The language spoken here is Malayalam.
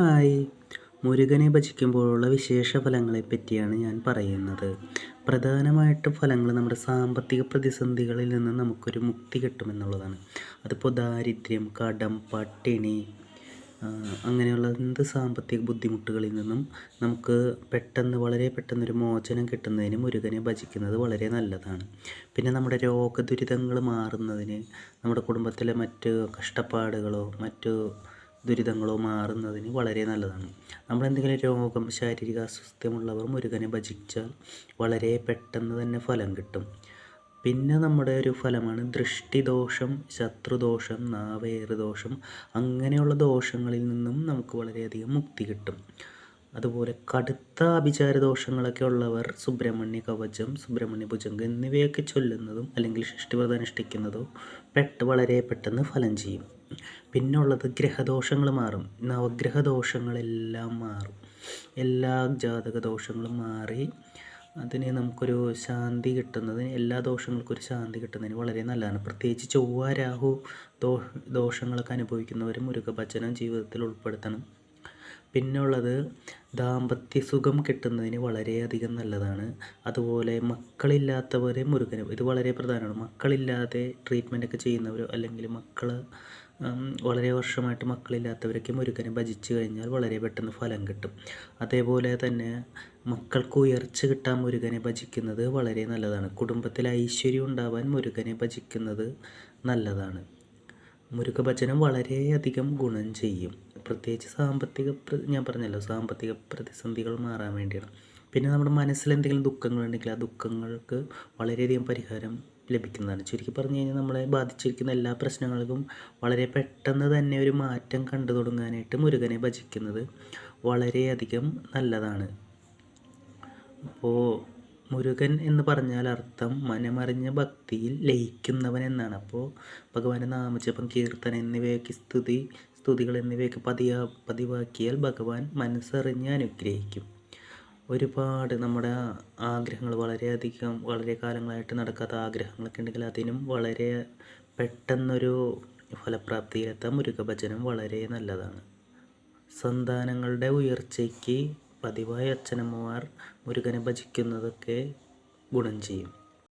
ഹായ്. മുരുകനെ ഭജിക്കുമ്പോഴുള്ള വിശേഷ ഫലങ്ങളെ പറ്റിയാണ് ഞാൻ പറയുന്നത്. പ്രധാനമായിട്ടും ഫലങ്ങൾ നമ്മുടെ സാമ്പത്തിക പ്രതിസന്ധികളിൽ നിന്ന് നമുക്കൊരു മുക്തി കിട്ടുമെന്നുള്ളതാണ് അതിപ്പോൾ ദാരിദ്ര്യം കടം പട്ടിണി അങ്ങനെയുള്ള എന്ത് സാമ്പത്തിക ബുദ്ധിമുട്ടുകളിൽ നിന്നും നമുക്ക് പെട്ടെന്ന് വളരെ പെട്ടെന്നൊരു മോചനം കിട്ടുന്നതിന് മുരുകനെ ഭജിക്കുന്നത് വളരെ നല്ലതാണ്. പിന്നെ നമ്മുടെ രോഗദുരിതങ്ങൾ മാറുന്നതിന് നമ്മുടെ കുടുംബത്തിലെ മറ്റ് കഷ്ടപ്പാടുകളോ മറ്റു ദുരിതങ്ങളോ മാറുന്നതിന് വളരെ നല്ലതാണ്. നമ്മൾ എന്തെങ്കിലും രോഗം ശാരീരിക അസ്വസ്ഥമുള്ളവർ മുരുകനെ ഭജിച്ചാൽ വളരെ പെട്ടെന്ന് തന്നെ ഫലം കിട്ടും. പിന്നെ നമ്മുടെ ഒരു ഫലമാണ് ദൃഷ്ടിദോഷം ശത്രുദോഷം നാവേറ് ദോഷം അങ്ങനെയുള്ള ദോഷങ്ങളിൽ നിന്നും നമുക്ക് വളരെയധികം മുക്തി കിട്ടും. അതുപോലെ കടുത്ത അഭിചാരദോഷങ്ങളൊക്കെ ഉള്ളവർ സുബ്രഹ്മണ്യ കവചം സുബ്രഹ്മണ്യ ഭുജംഗം എന്നിവയൊക്കെ ചൊല്ലുന്നതും അല്ലെങ്കിൽ ഷഷ്ടിവ്രതം അനുഷ്ഠിക്കുന്നതോ പെട്ട് വളരെ പെട്ടെന്ന് ഫലം ചെയ്യും. പിന്നെ ഉള്ളത് ഗ്രഹദോഷങ്ങൾ മാറും. നവഗ്രഹദോഷങ്ങളെല്ലാം മാറും. എല്ലാ ജാതക ദോഷങ്ങളും മാറി അതിന് നമുക്കൊരു ശാന്തി കിട്ടുന്നത് എല്ലാ ദോഷങ്ങൾക്കും ഒരു ശാന്തി കിട്ടുന്നതിന് വളരെ നല്ലതാണ്. പ്രത്യേകിച്ച് ചൊവ്വ രാഹു ദോ അനുഭവിക്കുന്നവരും അനുഭവിക്കുന്നവർ മുരുകഭജനം ജീവിതത്തിൽ ഉൾപ്പെടുത്തണം. പിന്നെ ഉള്ളത് ദാമ്പത്യ സുഖം കിട്ടുന്നതിന് വളരെയധികം നല്ലതാണ്. അതുപോലെ മക്കളില്ലാത്തവരെ മുരുകന് ഇത് വളരെ പ്രധാനമാണ്. മക്കളില്ലാതെ ട്രീറ്റ്മെന്റൊക്കെ ചെയ്യുന്നവരോ അല്ലെങ്കിൽ മക്കൾ വളരെ വർഷമായിട്ട് മക്കളില്ലാത്തവരൊക്കെ മുരുകനെ ഭജിച്ചു കഴിഞ്ഞാൽ വളരെ പെട്ടെന്ന് ഫലം കിട്ടും. അതേപോലെ തന്നെ മക്കൾക്ക് ഉയർച്ച കിട്ടാൻ മുരുകനെ ഭജിക്കുന്നത് വളരെ നല്ലതാണ്. കുടുംബത്തിൽ ഐശ്വര്യം ഉണ്ടാവാൻ മുരുകനെ ഭജിക്കുന്നത് നല്ലതാണ്. മുരുക ഭജനം വളരെയധികം ഗുണം ചെയ്യും. പ്രത്യേകിച്ച് സാമ്പത്തിക ഞാൻ പറഞ്ഞല്ലോ സാമ്പത്തിക പ്രതിസന്ധികൾ മാറാൻ വേണ്ടിയാണ്. പിന്നെ നമ്മുടെ മനസ്സിൽ എന്തെങ്കിലും ദുഃഖങ്ങളുണ്ടെങ്കിൽ ആ ദുഃഖങ്ങൾക്ക് വളരെയധികം പരിഹാരം ലഭിക്കുന്നതാണ്. ചുരുക്കി പറഞ്ഞു കഴിഞ്ഞാൽ നമ്മളെ ബാധിച്ചിരിക്കുന്ന എല്ലാ പ്രശ്നങ്ങൾക്കും വളരെ പെട്ടെന്ന് തന്നെ ഒരു മാറ്റം കണ്ടു തുടങ്ങാനായിട്ട് മുരുകനെ ഭജിക്കുന്നത് വളരെയധികം നല്ലതാണ്. അപ്പോൾ മുരുകൻ എന്ന് പറഞ്ഞാൽ അർത്ഥം മനമറിഞ്ഞ ഭക്തിയിൽ ലയിക്കുന്നവൻ എന്നാണ്. അപ്പോൾ ഭഗവാന്റെ നാമജപം കീർത്തനം എന്നിവയൊക്കെ സ്തുതി സ്തുതികൾ എന്നിവയൊക്കെ പതിയാ പതിവാക്കിയാൽ ഭഗവാൻ മനസ്സറിഞ്ഞ് അനുഗ്രഹിക്കും. ഒരുപാട് നമ്മുടെ ആഗ്രഹങ്ങൾ വളരെയധികം വളരെ കാലങ്ങളായിട്ട് നടക്കാത്ത ആഗ്രഹങ്ങളൊക്കെ ഉണ്ടെങ്കിൽ അതിനും വളരെ പെട്ടെന്നൊരു ഫലപ്രാപ്തിയിലെത്താൻ മുരുകഭജനം വളരെ നല്ലതാണ്. സന്താനങ്ങളുടെ ഉയർച്ചയ്ക്ക് പതിവായി അച്ഛനമ്മമാർ മുരുകനെ ഭജിക്കുന്നതൊക്കെ ഗുണം ചെയ്യും.